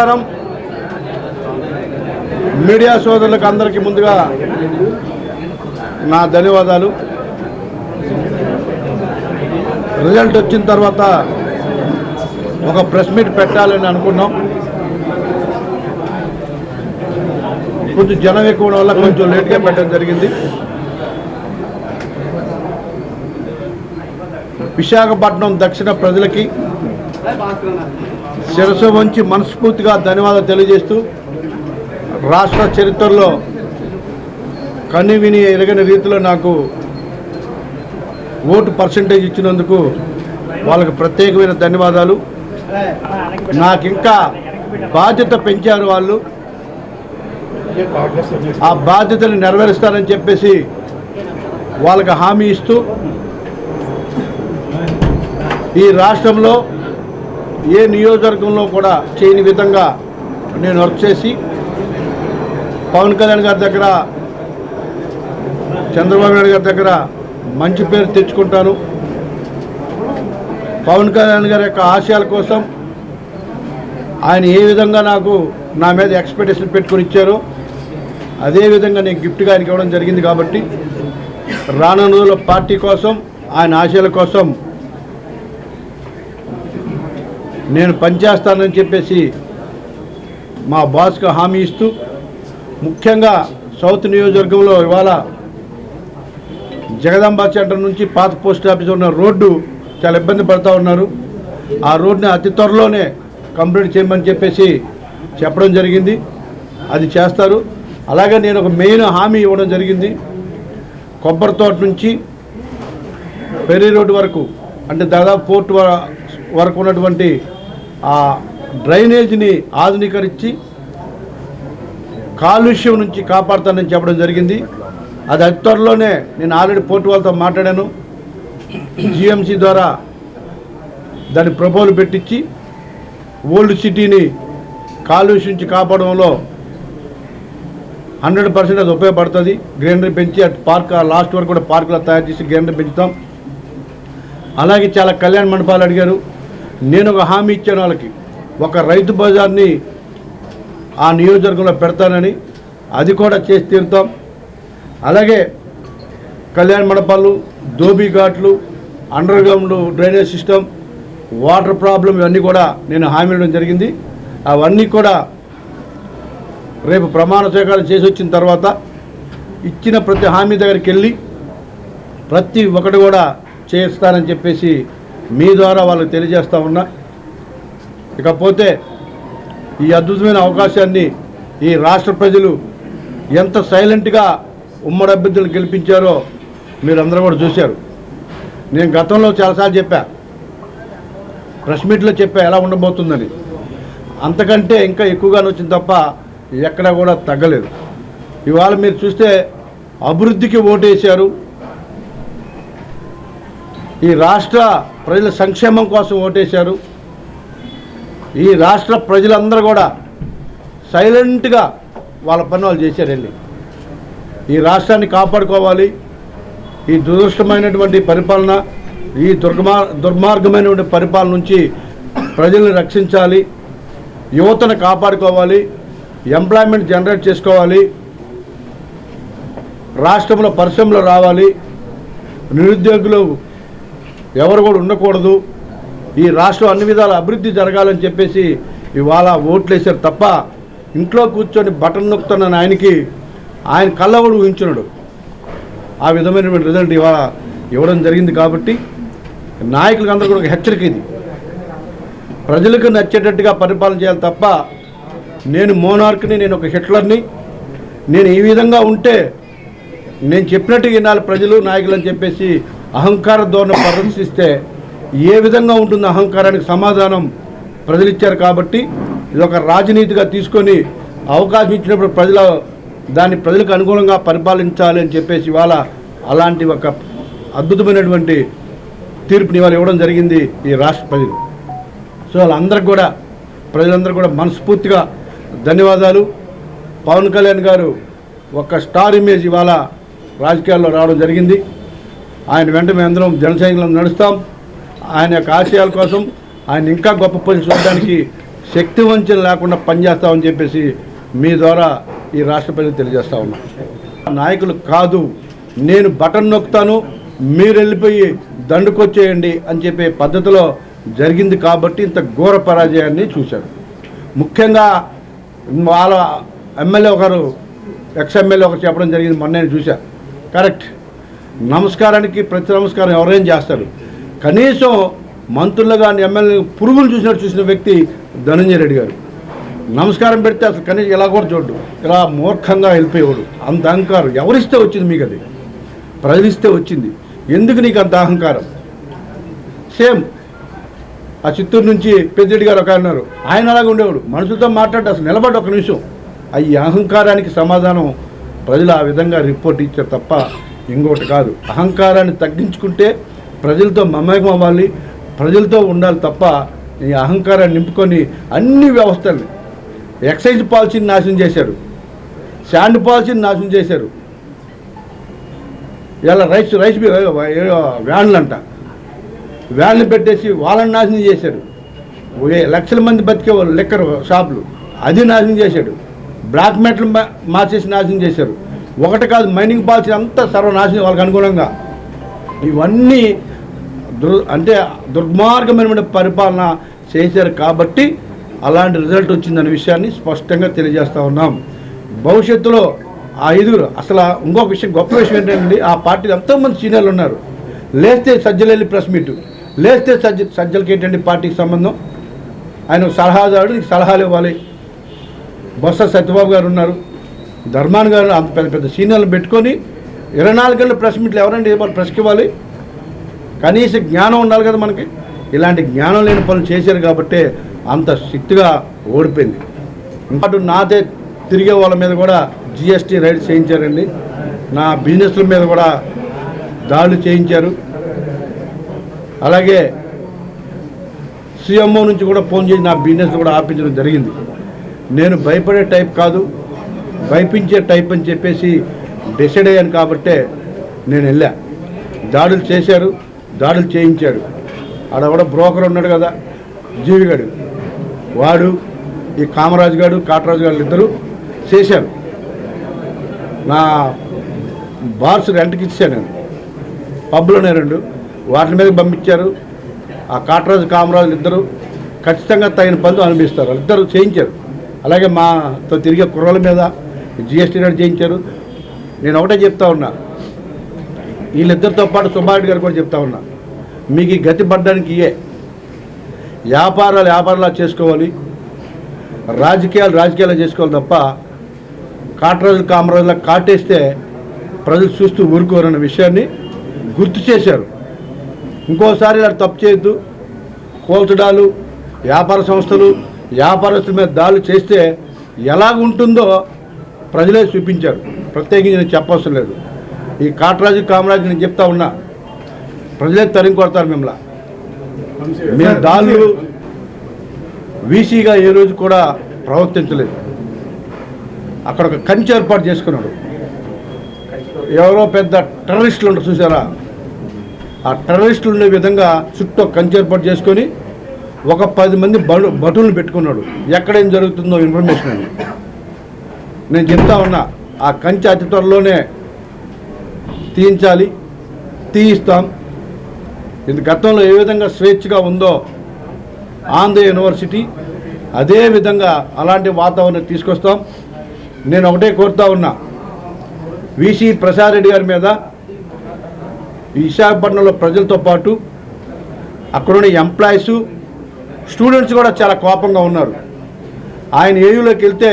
నమస్కారం. మీడియా సోదరులకు అందరికీ ముందుగా నా ధన్యవాదాలు. రిజల్ట్ వచ్చిన తర్వాత ఒక ప్రెస్ మీట్ పెట్టాలని అనుకున్నాం. కొంచెం జనం ఎక్కువ వల్ల కొంచెం లేట్గా పెట్టడం జరిగింది. విశాఖపట్నం దక్షిణ ప్రజలకి శిరస్సు వంచి మనస్ఫూర్తిగా ధన్యవాదాలు తెలియజేస్తూ రాష్ట్ర చరిత్రలో కని విని ఎరగని రీతిలో నాకు ఓటు పర్సంటేజ్ ఇచ్చినందుకు వాళ్ళకి ప్రత్యేకమైన ధన్యవాదాలు. నాకు ఇంకా బాధ్యత పెంచారు వాళ్ళు. ఆ బాధ్యతను నెరవేరుస్తారని చెప్పేసి వాళ్ళకి హామీ ఇస్తూ ఈ రాష్ట్రంలో ఏ నియోజకవర్గంలో కూడా చేయని విధంగా నేను వర్క్ చేసి పవన్ కళ్యాణ్ గారి దగ్గర చంద్రబాబు నాయుడు గారి దగ్గర మంచి పేరు తెచ్చుకుంటాను. పవన్ కళ్యాణ్ గారి యొక్క ఆశయాల కోసం ఆయన ఏ విధంగా నాకు నా మీద ఎక్స్పెక్టేషన్ పెట్టుకొని ఇచ్చారో అదే విధంగా నేను గిఫ్ట్గా ఆయనకి ఇవ్వడం జరిగింది కాబట్టి రానున్న రోజుల్లో పార్టీ కోసం ఆయన ఆశయాల కోసం నేను పనిచేస్తానని చెప్పేసి మా బాస్కు హామీ ఇస్తూ ముఖ్యంగా సౌత్ నియోజకవర్గంలో ఇవాళ జగదాంబ సెంటర్ నుంచి పాత పోస్ట్ ఆఫీస్ ఉన్న రోడ్డు చాలా ఇబ్బంది పడుతూ ఉన్నారు. ఆ రోడ్ని అతి త్వరలోనే కంప్లీట్ చేయమని చెప్పేసి చెప్పడం జరిగింది. అది చేస్తారు. అలాగే నేను ఒక మెయిన్ హామీ ఇవ్వడం జరిగింది. కొబ్బరి తోట నుంచి పెరీ రోడ్డు వరకు అంటే దాదాపు పోర్ట్ వరకు ఉన్నటువంటి ఆ డ్రైనేజీని ఆధునీకరించి కాలుష్యం నుంచి కాపాడుతానని చెప్పడం జరిగింది. అది అతి త్వరలోనే నేను ఆల్రెడీ పోర్టు వాళ్ళతో మాట్లాడాను. జిఎంసీ ద్వారా దాని ప్రపోజల్ పెట్టించి ఓల్డ్ సిటీని కాలుష్యం నుంచి కాపాడడంలో హండ్రెడ్ పర్సెంట్ అది ఉపయోగపడుతుంది. గ్రీనరీ పెంచి అటు పార్క్ ఆ లాస్ట్ వరకు కూడా పార్కులో తయారు చేసి గ్రీనరీ పెంచుతాం. అలాగే చాలా కళ్యాణ మండపాలు అడిగారు. నేను ఒక హామీ ఇచ్చాను వాళ్ళకి. ఒక రైతు బజార్ని ఆ నియోజకవర్గంలో పెడతానని అది కూడా చేసి తీరుతాం. అలాగే కళ్యాణ మండపాలు దోబీ ఘాట్లు underground drainage system water problem ఇవన్నీ కూడా నేను హామీ ఇవ్వడం జరిగింది. అవన్నీ కూడా రేపు ప్రమాణ స్వీకారం చేసి వచ్చిన తర్వాత ఇచ్చిన ప్రతి హామీ దగ్గరికి వెళ్ళి ప్రతి ఒక్కటి కూడా చేస్తానని చెప్పేసి మీ ద్వారా వాళ్ళకి తెలియజేస్తా ఉన్నా. ఇకపోతే ఈ అద్భుతమైన అవకాశాన్ని ఈ రాష్ట్ర ప్రజలు ఎంత సైలెంట్గా ఉమ్మడి అభ్యర్థులు గెలిపించారో మీరందరూ కూడా చూశారు. నేను గతంలో చాలాసార్లు చెప్పా ప్రెస్ మీట్లో చెప్పా ఎలా ఉండబోతుందని. అంతకంటే ఇంకా ఎక్కువగానే వచ్చింది తప్ప ఎక్కడ కూడా తగ్గలేదు. ఇవాళ మీరు చూస్తే అభివృద్ధికి ఓటేశారు. ఈ రాష్ట్ర ప్రజల సంక్షేమం కోసం ఓటేశారు. ఈ రాష్ట్ర ప్రజలందరూ కూడా సైలెంట్గా వాళ్ళ పని వాళ్ళు చేశారండి. ఈ రాష్ట్రాన్ని కాపాడుకోవాలి. ఈ దురదృష్టమైనటువంటి పరిపాలన ఈ దుర్మార్ దుర్మార్గమైనటువంటి పరిపాలన నుంచి ప్రజల్ని రక్షించాలి. యువతను కాపాడుకోవాలి. ఎంప్లాయ్మెంట్ జనరేట్ చేసుకోవాలి. రాష్ట్రంలో పరిశ్రమలు రావాలి. నిరుద్యోగులు ఎవరు కూడా ఉండకూడదు. ఈ రాష్ట్రం అన్ని విధాల అభివృద్ధి జరగాలని చెప్పేసి ఇవాళ ఓట్లేశారు తప్ప ఇంట్లో కూర్చొని బటన్ నొక్కుతున్న ఆయనకి ఆయన కళ్ళ కూడా ఊహించినాడు ఆ విధమైనటువంటి రిజల్ట్ ఇవాళ ఇవ్వడం జరిగింది కాబట్టి నాయకులకు అందరూ కూడా ఒక హెచ్చరిక ఇది. ప్రజలకు నచ్చేటట్టుగా పరిపాలన చేయాలి తప్ప నేను మోనార్క్ని నేను ఒక హిట్లర్ని నేను ఈ విధంగా ఉంటే నేను చెప్పినట్టు వినాలి ప్రజలు నాయకులు అని చెప్పేసి అహంకార ధోరణి ప్రదర్శిస్తే ఏ విధంగా ఉంటుంది అహంకారానికి సమాధానం? ప్రజలు ఇచ్చారు కాబట్టి ఇది ఒక రాజనీతిగా తీసుకొని అవకాశం ఇచ్చినప్పుడు ప్రజల దాన్ని ప్రజలకు అనుగుణంగా పరిపాలించాలి అని చెప్పేసి ఇవాళ అలాంటి ఒక అద్భుతమైనటువంటి తీర్పుని ఇవాళ ఇవ్వడం జరిగింది ఈ రాష్ట్ర ప్రజలు. సో వాళ్ళందరికీ కూడా ప్రజలందరూ కూడా మనస్ఫూర్తిగా ధన్యవాదాలు. పవన్ కళ్యాణ్ గారు ఒక స్టార్ ఇమేజ్ ఇవాళ రాజకీయాల్లో రావడం జరిగింది. ఆయన వెంట మేము అందరం నడుస్తాం. ఆయన యొక్క ఆశయాల కోసం ఆయన ఇంకా గొప్ప పని చూడడానికి శక్తి వంచన లేకుండా పనిచేస్తామని చెప్పేసి మీ ద్వారా ఈ రాష్ట్ర ప్రజలు తెలియజేస్తా ఉన్నాం. నాయకులు కాదు నేను బటన్ నొక్కుతాను మీరు వెళ్ళిపోయి దండుకొచ్చేయండి అని చెప్పే పద్ధతిలో జరిగింది కాబట్టి ఇంత ఘోర పరాజయాన్ని చూశారు. ముఖ్యంగా వాళ్ళ ఎమ్మెల్యే ఒకరు ఎక్స్ ఎమ్మెల్యే ఒకరు చెప్పడం జరిగింది మొన్న నేను కరెక్ట్. నమస్కారానికి ప్రతి నమస్కారం ఎవరైనా చేస్తారు. కనీసం మంత్రులు కానీ ఎమ్మెల్యే పురుగులు చూసినట్టు చూసిన వ్యక్తి ధనంజయ రెడ్డి గారు. నమస్కారం పెడితే అసలు కనీసం ఇలా కూడా చూడ్డు. ఇలా మూర్ఖంగా వెళ్ళిపోయేవాడు. అంత అహంకారం. ఎవరిస్తే వచ్చింది మీకు అది? ప్రజలిస్తే వచ్చింది. ఎందుకు నీకు అంత అహంకారం? సేమ్. ఆ చిత్తూరు నుంచి పెద్దిరెడ్డి గారు ఒక అన్నారు ఆయన అలాగే ఉండేవాడు. మనుషులతో మాట్లాడి అసలు నిలబడి ఒక నిమిషం. ఈ అహంకారానికి సమాధానం ప్రజలు ఆ విధంగా రిపోర్ట్ ఇచ్చారు తప్ప ఇంకోటి కాదు. అహంకారాన్ని తగ్గించుకుంటే ప్రజలతో మమేకం అవ్వాలి ప్రజలతో ఉండాలి తప్ప ఈ అహంకారాన్ని నింపుకొని అన్ని వ్యవస్థల్ని ఎక్సైజ్ పాలసీని నాశనం చేశారు. శాండ్ పాలసీని నాశనం చేశారు. ఇలా రైస్ రైస్ వ్యాన్లు అంట వ్యాన్లు పెట్టేసి వాళ్ళని నాశనం చేశారు. లక్షల మంది బతికే వాళ్ళు లిక్కర్ షాపులు. అది నాశనం చేశాడు. బ్లాక్ మెటల్ మా- మార్చేసి నాశనం చేశారు. ఒకటి కాదు మైనింగ్ పాలసీ అంతా సర్వనాశనం వాళ్ళకి అనుగుణంగా. ఇవన్నీ దుర్ అంటే దుర్మార్గమైన పరిపాలన చేశారు కాబట్టి అలాంటి రిజల్ట్ వచ్చిందనే విషయాన్ని స్పష్టంగా తెలియజేస్తూ ఉన్నాం. భవిష్యత్తులో ఆ ఐదుగురు అసలు ఇంకొక విషయం గొప్ప విషయం ఏంటంటే ఆ పార్టీలో ఎంతోమంది సీనియర్లు ఉన్నారు. లేస్తే సజ్జలు వెళ్ళి ప్రెస్ మీట్. లేస్తే సజ్జ సజ్జలకి ఏంటంటే పార్టీకి సంబంధం? ఆయన సలహాదారుడు సలహాలు ఇవ్వాలి. బొత్స సత్యబాబు గారు ఉన్నారు. ధర్మాన్ గారు అంత పెద్ద పెద్ద సీనియర్లు పెట్టుకొని ఇరవై నాలుగు గంటల ప్రెస్ మీట్లు ఎవరండి వాళ్ళు ప్రెస్కి ఇవ్వాలి కనీస జ్ఞానం ఉండాలి కదా మనకి. ఇలాంటి జ్ఞానం లేని పనులు చేశారు కాబట్టే అంత శక్తిగా ఓడిపోయింది. అటు నాదే తిరిగే వాళ్ళ మీద కూడా జిఎస్టీ రైడ్ చేయించారండి. నా బిజినెస్ల మీద కూడా దాడులు చేయించారు. అలాగే సీఎంఓ నుంచి కూడా ఫోన్ చేసి నా బిజినెస్ కూడా ఆపించడం జరిగింది. నేను భయపడే టైప్ కాదు. భయపించే టైప్ అని చెప్పేసి డిసైడ్ అయ్యాను కాబట్టే నేను వెళ్ళా. దాడులు చేశారు దాడులు చేయించాడు ఆడ కూడా బ్రోకర్ ఉన్నాడు కదా జీవిగాడు వాడు ఈ కామరాజు గారు కాటరాజు గారు ఇద్దరు చేశారు. నా బార్స్ రెంట్కి ఇచ్చాను నేను. పబ్లోనే రెండు. వాటి మీద పంపించారు. ఆ కాటరాజు కామరాజులు ఇద్దరు ఖచ్చితంగా తగిన పనులు అనిపిస్తారు ఇద్దరు చేయించారు. అలాగే మాతో తిరిగే కుర్రల మీద జిఎస్టీ రేట్ చేయించారు. నేను ఒకటే చెప్తా ఉన్నా. వీళ్ళిద్దరితో పాటు సుబ్బారెడ్డి గారు కూడా చెప్తా ఉన్నా. మీకు ఈ గతి పడ్డానికి ఇయే. వ్యాపారాలు వ్యాపారాలు చేసుకోవాలి. రాజకీయాలు రాజకీయాలు చేసుకోవాలి తప్ప కాటరాజులు కామరాజులా కాటేస్తే ప్రజలు చూస్తూ ఊరుకోరన్న విషయాన్ని గుర్తు చేశారు. ఇంకోసారి ఇలా తప్పు చేయొద్దు. కోల్చడాలు వ్యాపార సంస్థలు వ్యాపారస్తుల మీద దాడులు చేస్తే ఎలా ఉంటుందో ప్రజలే చూపించారు. ప్రత్యేకించి నేను చెప్పవసరం లేదు. ఈ కాటరాజు కామరాజు నేను చెప్తా ఉన్నా. ప్రజలే తరిం కొడతారు మిమ్మల్ని. మేము దాళ్ళు వీసీగా ఏ రోజు కూడా ప్రవర్తించలేదు. అక్కడ ఒక కంచి ఏర్పాటు చేసుకున్నాడు. ఎవరో పెద్ద టెర్రరిస్టులు ఉంటారు చూసారా? ఆ టెర్రరిస్టులు ఉండే విధంగా చుట్టూ కంచి ఏర్పాటు చేసుకొని ఒక పది మంది బడు భటులను పెట్టుకున్నాడు. ఎక్కడేం జరుగుతుందో ఇన్ఫర్మేషన్ అని నేను చెప్తా ఉన్నా ఆ కంచె అతి త్వరలోనే తీయించాలి తీయిస్తాం. ఇది గతంలో ఏ విధంగా స్వేచ్ఛగా ఉందో ఆంధ్ర యూనివర్సిటీ అదే విధంగా అలాంటి వాతావరణం తీసుకొస్తాం. నేను ఒకటే కోరుతా ఉన్నా విసి ప్రసాద్ రెడ్డి గారి మీద విశాఖపట్నంలో ప్రజలతో పాటు అక్కడున్న ఎంప్లాయీసు స్టూడెంట్స్ కూడా చాలా కోపంగా ఉన్నారు. ఆయన ఏయులోకి వెళ్తే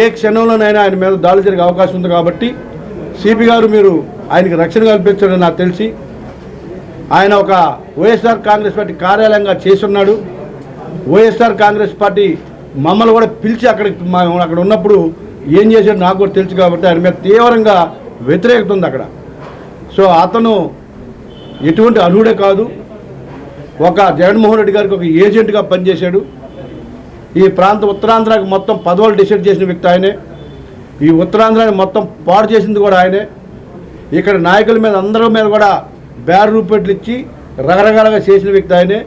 ఏ క్షణంలోనైనా ఆయన మీద దాడి జరిగే అవకాశం ఉంది కాబట్టి సిపి గారు మీరు ఆయనకి రక్షణ కల్పించడం నాకు తెలిసి ఆయన ఒక వైఎస్ఆర్ కాంగ్రెస్ పార్టీ కార్యాలయంగా చేస్తున్నాడు. వైఎస్ఆర్ కాంగ్రెస్ పార్టీ మమ్మల్ని కూడా పిలిచి అక్కడికి అక్కడ ఉన్నప్పుడు ఏం చేశాడు నాకు కూడా తెలుసు కాబట్టి ఆయన మీద తీవ్రంగా వ్యతిరేకత ఉంది అక్కడ. సో అతను ఎటువంటి అర్హుడే కాదు. ఒక జగన్మోహన్ రెడ్డి గారికి ఒక ఏజెంట్గా పనిచేశాడు. ఈ ప్రాంత ఉత్తరాంధ్రకి మొత్తం పదవులు డిసైడ్ చేసిన వ్యక్తి ఆయనే. ఈ ఉత్తరాంధ్రాన్ని మొత్తం పాడు చేసింది కూడా ఆయనే. ఇక్కడ నాయకుల మీద అందరి మీద కూడా బ్యార్ రూపెట్లు ఇచ్చి రకరకాలుగా చేసిన వ్యక్తి ఆయనే.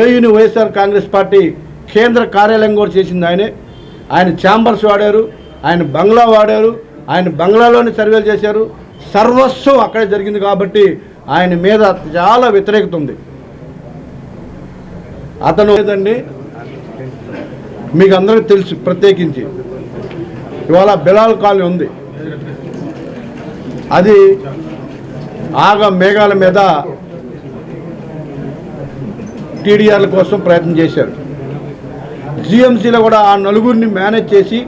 ఏయుని వైఎస్ఆర్ కాంగ్రెస్ పార్టీ కేంద్ర కార్యాలయం కూడా చేసింది ఆయనే. ఆయన ఛాంబర్స్ వాడారు ఆయన బంగ్లా వాడారు ఆయన బంగ్లాలోని సర్వేలు చేశారు. సర్వస్వం అక్కడే జరిగింది కాబట్టి ఆయన మీద చాలా వ్యతిరేకత ఉంది. అతను లేదండి. మీకు అందరికీ తెలుసు ప్రత్యేకించి. ఇవాళ బిలాల్ కాలనీ ఉంది. అది ఆగ మేఘాల మీద టీడీఆర్ల కోసం ప్రయత్నం చేశారు. జిఎంసీలో కూడా ఆ నలుగురిని మేనేజ్ చేసి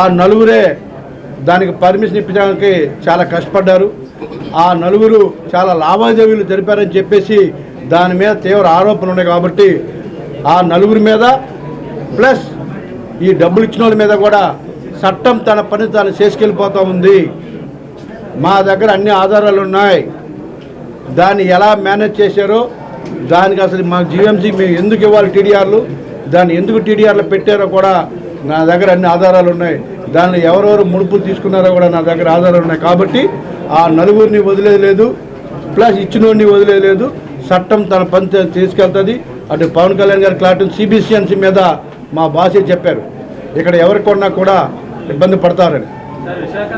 ఆ నలుగురే దానికి పర్మిషన్ ఇప్పించడానికి చాలా కష్టపడ్డారు. ఆ నలుగురు చాలా లావాదేవీలు జరిపారని చెప్పేసి దాని మీద తీవ్ర ఆరోపణలు ఉన్నాయి కాబట్టి ఆ నలుగురి మీద ప్లస్ ఈ డబ్బులు ఇచ్చిన వాళ్ళ మీద కూడా చట్టం తన పని తాను చేసుకెళ్ళిపోతూ ఉంది. మా దగ్గర అన్ని ఆధారాలు ఉన్నాయి. దాన్ని ఎలా మేనేజ్ చేశారో దానికి అసలు మా జీఎంసీ మేము ఎందుకు ఇవ్వాలి టీడీఆర్లు? దాన్ని ఎందుకు టీడీఆర్లు పెట్టారో కూడా నా దగ్గర అన్ని ఆధారాలు ఉన్నాయి. దాన్ని ఎవరెవరు ముడుపులు తీసుకున్నారో కూడా నా దగ్గర ఆధారాలు ఉన్నాయి. కాబట్టి ఆ నలుగురిని వదిలేదు ప్లస్ ఇచ్చినోడిని వదిలేదు చట్టం తన పని తీసుకెళ్తుంది. అటు పవన్ కళ్యాణ్ గారి క్లారిటీ సిబిసిఎన్సీ మీద మా భాష చెప్పారు. ఇక్కడ ఎవరు కొన్నా కూడా ఇబ్బంది పడతారని.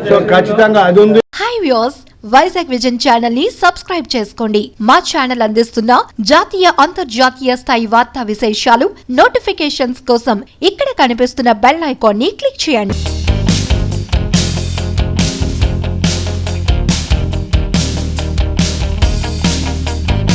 సో ఖచ్చితంగా అది ఉంది. హాయ్ వ్యూస్ వైజాగ్ విజన్ ఛానల్ని సబ్స్క్రైబ్ చేసుకోండి. మా ఛానల్ అందిస్తున్న జాతీయ అంతర్జాతీయ స్థాయి వార్తా విశేషాలు నోటిఫికేషన్స్ కోసం ఇక్కడ కనిపిస్తున్న బెల్ ఐకాన్ని క్లిక్ చేయండి.